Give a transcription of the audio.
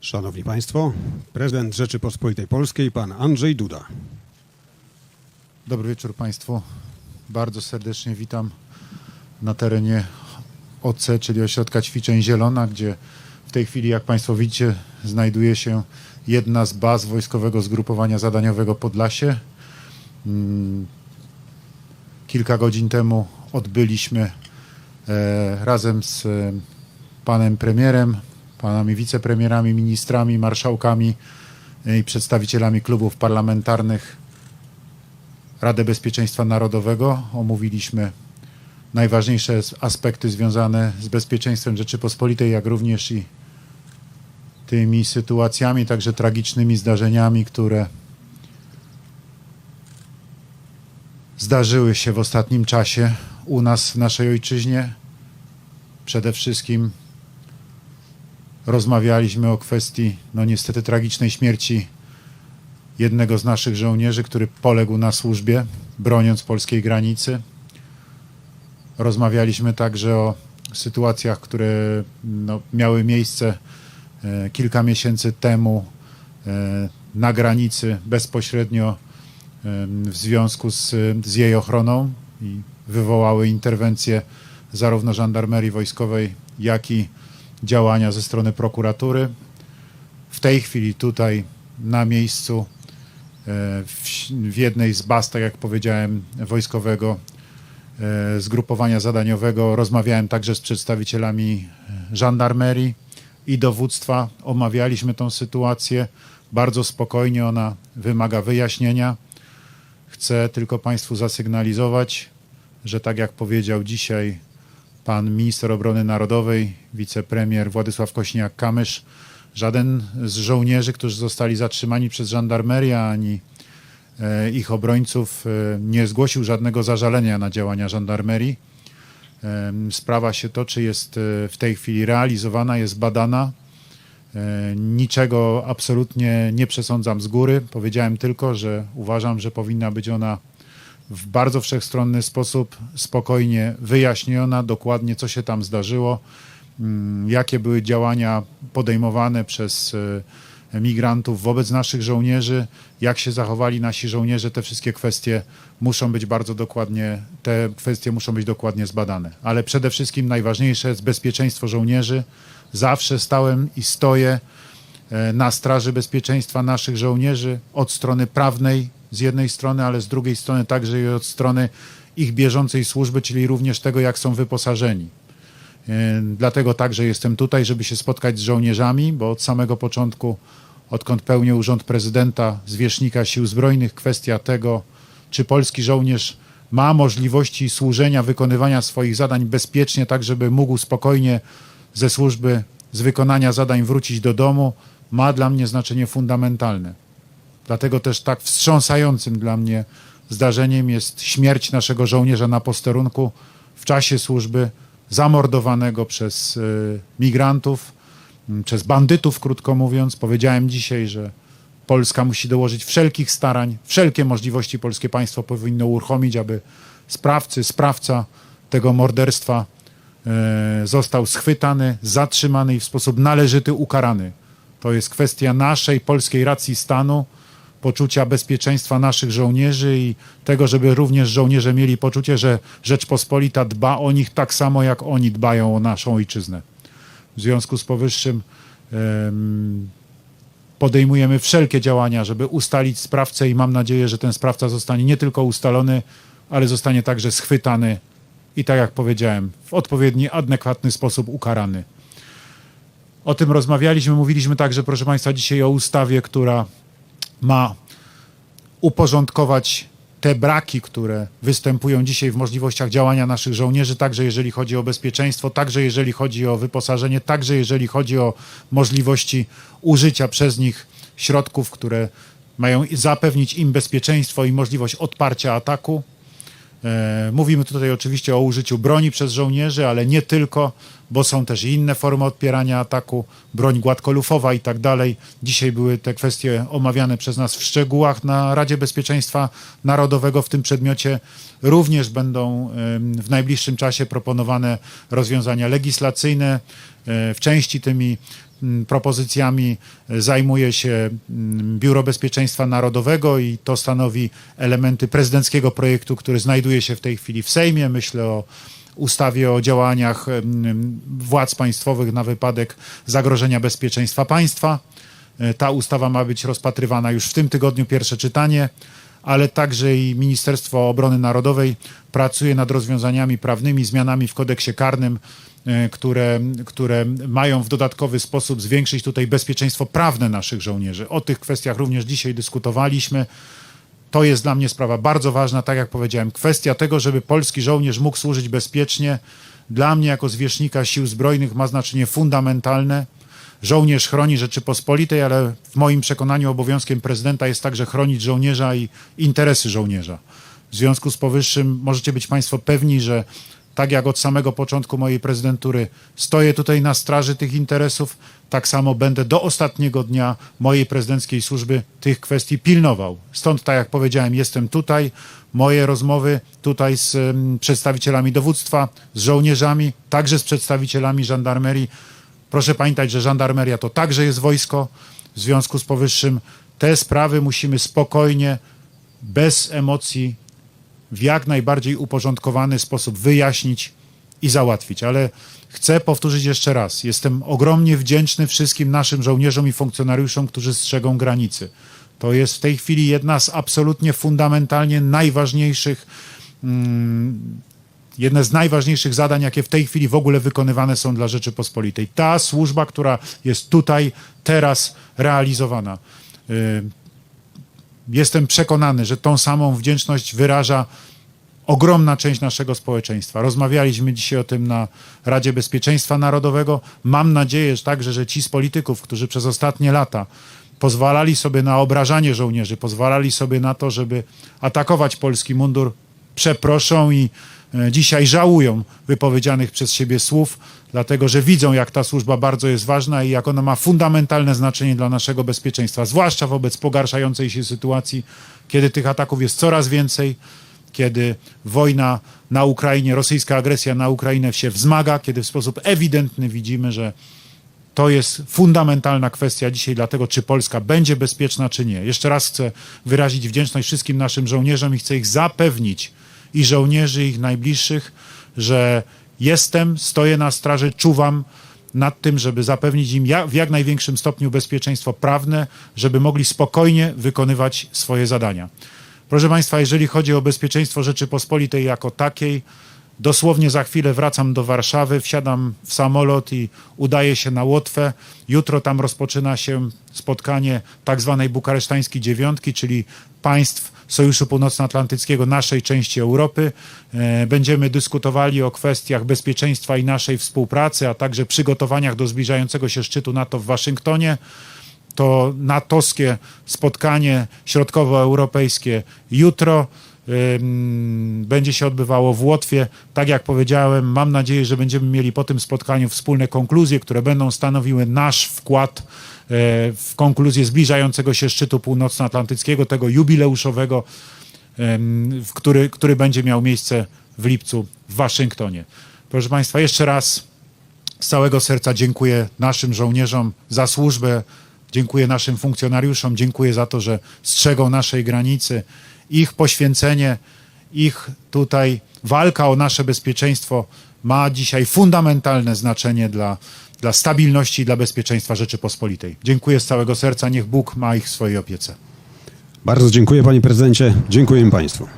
Szanowni Państwo, prezydent Rzeczypospolitej Polskiej, pan Andrzej Duda. Dobry wieczór Państwu. Bardzo serdecznie witam na terenie OC, czyli Ośrodka Ćwiczeń Zielona, gdzie w tej chwili, jak Państwo widzicie, znajduje się jedna z baz Wojskowego Zgrupowania Zadaniowego Podlasie. Mm, Kilka godzin temu odbyliśmy e, razem z e, panem premierem, panami wicepremierami, ministrami, marszałkami e, i przedstawicielami klubów parlamentarnych Radę Bezpieczeństwa Narodowego. Omówiliśmy najważniejsze aspekty związane z bezpieczeństwem Rzeczypospolitej, jak również i tymi sytuacjami, także tragicznymi zdarzeniami, które zdarzyły się w ostatnim czasie u nas w naszej ojczyźnie. Przede wszystkim rozmawialiśmy o kwestii, no niestety, tragicznej śmierci jednego z naszych żołnierzy, który poległ na służbie, broniąc polskiej granicy. Rozmawialiśmy także o sytuacjach, które no, miały miejsce e, kilka miesięcy temu e, na granicy bezpośrednio e, w związku z, z jej ochroną i wywołały interwencje zarówno żandarmerii wojskowej, jak i działania ze strony prokuratury. W tej chwili tutaj na miejscu e, w, jednej z baz, tak jak powiedziałem, wojskowego e, zgrupowania zadaniowego. Rozmawiałem także z przedstawicielami e, żandarmerii i dowództwa. Omawialiśmy tą sytuację bardzo spokojnie. Ona wymaga wyjaśnienia. Chcę tylko Państwu zasygnalizować, że tak jak powiedział dzisiaj pan minister obrony narodowej, wicepremier Władysław Kośniak-Kamysz, żaden z żołnierzy, którzy zostali zatrzymani przez żandarmerię, ani e, ich obrońców e, nie zgłosił żadnego zażalenia na działania żandarmerii. Em, Sprawa się toczy, jest e, w tej chwili realizowana, jest badana. E, Niczego absolutnie nie przesądzam z góry. Powiedziałem tylko, że uważam, że powinna być ona w bardzo wszechstronny sposób spokojnie wyjaśniona, dokładnie co się tam zdarzyło, mm, jakie były działania podejmowane przez e, migrantów wobec naszych żołnierzy, jak się zachowali nasi żołnierze, te wszystkie kwestie muszą być bardzo dokładnie, te kwestie muszą być dokładnie zbadane. Ale przede wszystkim najważniejsze jest bezpieczeństwo żołnierzy. Zawsze stałem i stoję e, na straży bezpieczeństwa naszych żołnierzy od strony prawnej z jednej strony, ale z drugiej strony także i od strony ich bieżącej służby, czyli również tego, jak są wyposażeni. E, Dlatego także jestem tutaj, żeby się spotkać z żołnierzami, bo od samego początku, odkąd pełnię urząd prezydenta, zwierzchnika Sił Zbrojnych, kwestia tego, czy polski żołnierz ma możliwości służenia, wykonywania swoich zadań bezpiecznie, tak żeby mógł spokojnie ze służby, z wykonania zadań wrócić do domu, ma dla mnie znaczenie fundamentalne. Dlatego też tak wstrząsającym dla mnie zdarzeniem jest śmierć naszego żołnierza na posterunku w czasie służby, zamordowanego przez y, migrantów, m, przez bandytów, krótko mówiąc. Powiedziałem dzisiaj, że Polska musi dołożyć wszelkich starań, wszelkie możliwości polskie państwo powinno uruchomić, aby sprawcy, sprawca tego morderstwa e, został schwytany, zatrzymany i w sposób należyty ukarany. To jest kwestia naszej polskiej racji stanu, poczucia bezpieczeństwa naszych żołnierzy i tego, żeby również żołnierze mieli poczucie, że Rzeczpospolita dba o nich tak samo, jak oni dbają o naszą ojczyznę. W związku z powyższym em, podejmujemy wszelkie działania, żeby ustalić sprawcę i mam nadzieję, że ten sprawca zostanie nie tylko ustalony, ale zostanie także schwytany i tak jak powiedziałem, w odpowiedni, adekwatny sposób ukarany. O tym rozmawialiśmy, mówiliśmy także, proszę Państwa, dzisiaj o ustawie, która ma uporządkować te braki, które występują dzisiaj w możliwościach działania naszych żołnierzy, także jeżeli chodzi o bezpieczeństwo, także jeżeli chodzi o wyposażenie, także jeżeli chodzi o możliwości użycia przez nich środków, które mają zapewnić im bezpieczeństwo i możliwość odparcia ataku. E, Mówimy tutaj oczywiście o użyciu broni przez żołnierzy, ale nie tylko, bo są też inne formy odpierania ataku, broń gładkolufowa i tak dalej. Dzisiaj były te kwestie omawiane przez nas w szczegółach na Radzie Bezpieczeństwa Narodowego w tym przedmiocie. Również będą w najbliższym czasie proponowane rozwiązania legislacyjne, e, w części tymi propozycjami e, zajmuje się Biuro Bezpieczeństwa Narodowego i to stanowi elementy prezydenckiego projektu, który znajduje się w tej chwili w Sejmie. Myślę o ustawie o działaniach władz państwowych na wypadek zagrożenia bezpieczeństwa państwa. E, Ta ustawa ma być rozpatrywana już w tym tygodniu, pierwsze czytanie, ale także i Ministerstwo Obrony Narodowej pracuje nad rozwiązaniami prawnymi, zmianami w kodeksie karnym, e, które, które mają w dodatkowy sposób zwiększyć tutaj bezpieczeństwo prawne naszych żołnierzy. O tych kwestiach również dzisiaj dyskutowaliśmy. To jest dla mnie sprawa bardzo ważna, tak jak powiedziałem. Kwestia tego, żeby polski żołnierz mógł służyć bezpiecznie, dla mnie jako zwierzchnika sił zbrojnych ma znaczenie fundamentalne. Żołnierz chroni Rzeczypospolitej, ale w moim przekonaniu obowiązkiem prezydenta jest także chronić żołnierza i interesy żołnierza. W związku z powyższym możecie być Państwo pewni, że tak jak od samego początku mojej prezydentury stoję tutaj na straży tych interesów, tak samo będę do ostatniego dnia mojej prezydenckiej służby tych kwestii pilnował. Stąd, tak jak powiedziałem, jestem tutaj. Moje rozmowy tutaj z em, przedstawicielami dowództwa, z żołnierzami, także z przedstawicielami żandarmerii. Proszę pamiętać, że żandarmeria to także jest wojsko. W związku z powyższym te sprawy musimy spokojnie, bez emocji, w jak najbardziej uporządkowany sposób wyjaśnić i załatwić. Ale chcę powtórzyć jeszcze raz. Jestem ogromnie wdzięczny wszystkim naszym żołnierzom i funkcjonariuszom, którzy strzegą granicy. To jest w tej chwili jedna z absolutnie fundamentalnie najważniejszych, mm, jedne z najważniejszych zadań, jakie w tej chwili w ogóle wykonywane są dla Rzeczypospolitej. Ta służba, która jest tutaj, teraz realizowana. Y, Jestem przekonany, że tą samą wdzięczność wyraża ogromna część naszego społeczeństwa. Rozmawialiśmy dzisiaj o tym na Radzie Bezpieczeństwa Narodowego. Mam nadzieję że także, że ci z polityków, którzy przez ostatnie lata pozwalali sobie na obrażanie żołnierzy, pozwalali sobie na to, żeby atakować polski mundur, przeproszą i e, dzisiaj żałują wypowiedzianych przez siebie słów, dlatego że widzą, jak ta służba bardzo jest ważna i jak ona ma fundamentalne znaczenie dla naszego bezpieczeństwa, zwłaszcza wobec pogarszającej się sytuacji, kiedy tych ataków jest coraz więcej, kiedy wojna na Ukrainie, rosyjska agresja na Ukrainę się wzmaga, kiedy w sposób ewidentny widzimy, że to jest fundamentalna kwestia dzisiaj dla tego, czy Polska będzie bezpieczna, czy nie. Jeszcze raz chcę wyrazić wdzięczność wszystkim naszym żołnierzom i chcę ich zapewnić, i żołnierzy, ich najbliższych, że jestem, stoję na straży, czuwam nad tym, żeby zapewnić im w jak największym stopniu bezpieczeństwo prawne, żeby mogli spokojnie wykonywać swoje zadania. Proszę Państwa, jeżeli chodzi o bezpieczeństwo Rzeczypospolitej jako takiej, dosłownie za chwilę wracam do Warszawy, wsiadam w samolot i udaję się na Łotwę. Jutro tam rozpoczyna się spotkanie tak zwanej bukaresztańskiej dziewiątki, czyli państw Sojuszu Północnoatlantyckiego, naszej części Europy. E, Będziemy dyskutowali o kwestiach bezpieczeństwa i naszej współpracy, a także przygotowaniach do zbliżającego się szczytu NATO w Waszyngtonie to natowskie spotkanie środkowoeuropejskie jutro będzie się odbywało w Łotwie. Tak jak powiedziałem, mam nadzieję, że będziemy mieli po tym spotkaniu wspólne konkluzje, które będą stanowiły nasz wkład e, w konkluzję zbliżającego się szczytu północnoatlantyckiego, tego jubileuszowego, który, który będzie miał miejsce w lipcu w Waszyngtonie. Proszę Państwa, jeszcze raz z całego serca dziękuję naszym żołnierzom za służbę, dziękuję naszym funkcjonariuszom, dziękuję za to, że strzegą naszej granicy. Ich poświęcenie, ich tutaj walka o nasze bezpieczeństwo ma dzisiaj fundamentalne znaczenie dla, dla stabilności i dla bezpieczeństwa Rzeczypospolitej. Dziękuję z całego serca, niech Bóg ma ich w swojej opiece. Bardzo dziękuję panie prezydencie, dziękuję państwu.